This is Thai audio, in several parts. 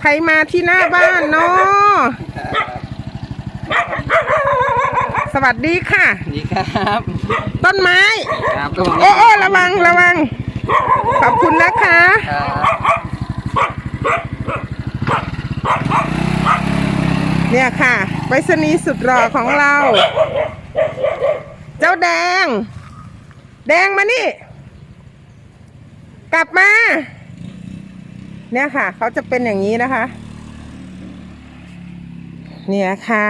ใครมาที่หน้าบ้านเนาะสวัสดีค่ะ นี่ครับ ต้นไม้ ครับก็ผมโอ้โอ้ระวังระวัง ขอบคุณนะคะครับเนี่ยค่ะไปรษณีย์สุดหล่อของเรา เจ้าแดง แดงมานี่ กลับมา เนี่ยค่ะ เขาจะเป็นอย่างนี้นะคะ เนี่ยค่ะ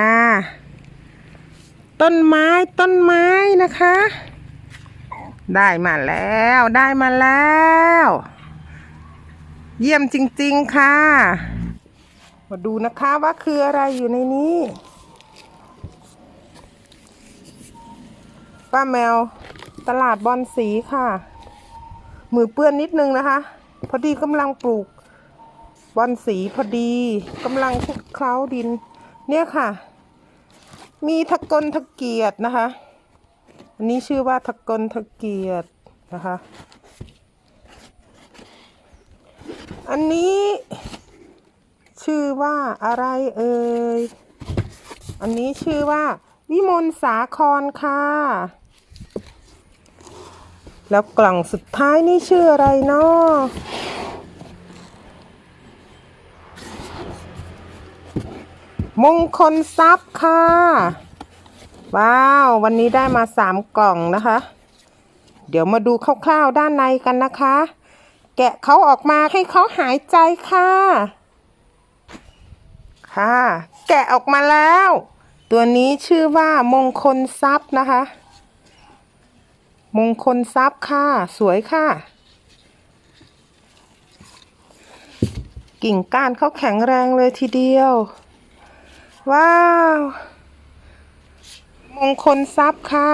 ต้นไม้ต้นไม้นะคะ ได้มาแล้วได้มาแล้ว เยี่ยมจริง ๆค่ะ มาดูนะคะว่าคืออะไรอยู่ในนี้ป้าแมวตลาดบอนสีค่ะ มือเปื้อนนิดนึงนะคะ พอดีกำลังปลูก บอนสีพอดีกำลังคลุกเคล้าดิน เนี่ยค่ะ มีทะกลทะเกียดนะคะ อันนี้ชื่อว่าทะกลทะเกียดนะคะ อันนี้ชื่อว่าอะไรเอ่ย อันนี้ชื่อว่า วิมลสาครค่ะ แล้วกล่องสุดท้ายนี่ชื่ออะไรเนาะ มงคลทรัพย์ค่ะ ว้าว วันนี้ได้มาสามกล่องนะคะ เดี๋ยวมาดูคร่าวๆด้านในกันนะคะ แกะเขาออกมาให้เขาหายใจค่ะ ค่ะ แกะออกมาแล้ว ตัวนี้ชื่อว่ามงคลทรัพย์นะคะ มงคลทรัพย์ค่ะ สวยค่ะ กิ่งก้านเขาแข็งแรงเลยทีเดียว ว้าว มงคลทรัพย์ค่ะ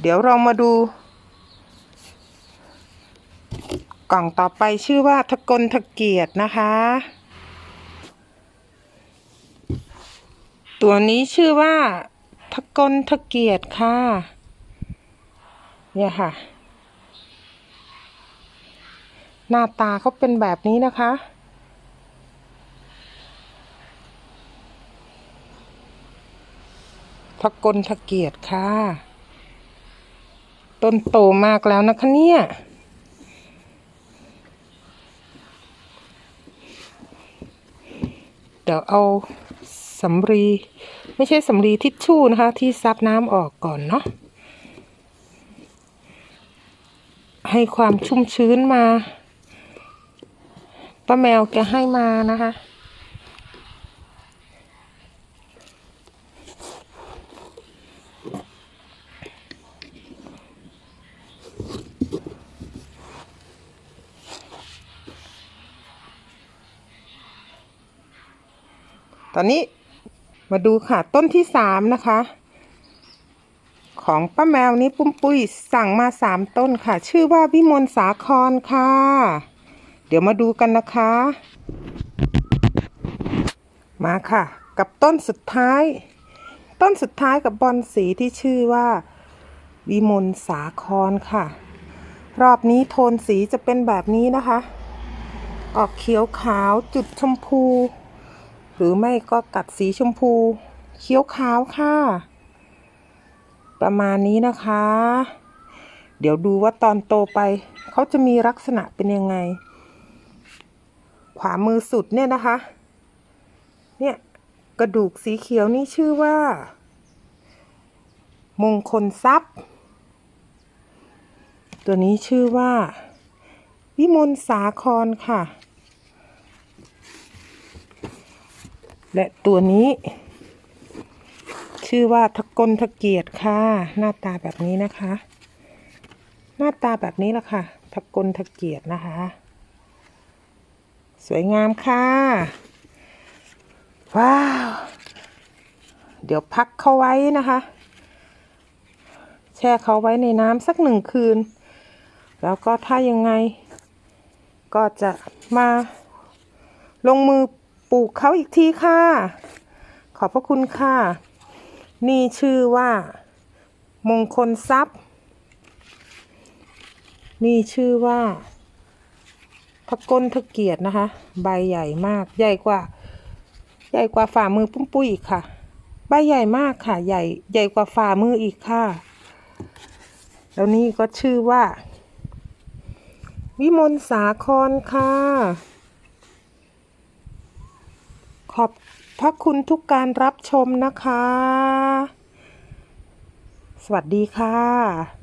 เดี๋ยวเรามาดู กล่องต่อไปชื่อว่าทะกลทะเกียรตินะคะ ตัวนี้ชื่อว่าทะกลทะเกียรติค่ะ เนี่ยค่ะ หน้าตาเขาเป็นแบบนี้นะคะ ทะกลทะเกียรติค่ะ ต้นโตมากแล้วนะคะเนี่ยเดี๋ยวเอาสำลีไม่ใช่สำลีทิชชู่นะคะ ที่ซับน้ำออกก่อนเนาะ ให้ความชุ่มชื้นมาป้าแมวแกให้มานะคะ ตอนนี้มาดูค่ะต้นที่สามนะคะ ของป้าแมวนี้ปุ้มปุ้ยสั่งมาสามต้นค่ะ ชื่อว่าวิมลสาครค่ะ เดี๋ยวมาดูกันนะคะ มาค่ะ กับต้นสุดท้าย ต้นสุดท้ายกับบอลสีที่ชื่อว่า วิมลสาครค่ะ รอบนี้โทนสีจะเป็นแบบนี้นะคะ ออกเขียวขาวจุดชมพู หรือไม่ก็กัดสีชมพู เขียวขาวค่ะ ประมาณนี้นะคะ เดี๋ยวดูว่าตอนโตไป เขาจะมีลักษณะเป็นยังไง ขวามือสุดเนี่ยนะคะ เนี่ยกระดูกสีเขียวนี่ชื่อว่า มงคลทรัพย์ ตัวนี้ชื่อว่า วิมลสาครค่ะ และตัวนี้ ชื่อว่าทะกลทะเกียรติค่ะ หน้าตาแบบนี้นะคะ หน้าตาแบบนี้ละค่ะทะกลทะเกียรตินะคะ สวยงามค่ะ ว้าว เดี๋ยวพักเขาไว้นะคะ แช่เขาไว้ในน้ำสักหนึ่งคืน แล้วก็ถ้ายังไง ก็จะมาลงมือปลูกเขาอีกทีค่ะ ขอบพระคุณค่ะ นี่ชื่อว่า มงคลทรัพย์ นี่ชื่อว่าพระก้นทะเกียรตินะคะ ใบใหญ่มาก ใหญ่กว่า ใหญ่กว่าฝ่ามือปุ้มปุ้ยอีกค่ะ ใบใหญ่มากค่ะ ใหญ่ใหญ่กว่าฝ่ามืออีกค่ะ แล้วนี่ก็ชื่อว่า วิมลสาครค่ะ ขอบพระคุณทุกการรับชมนะคะ วัสดีค่ะ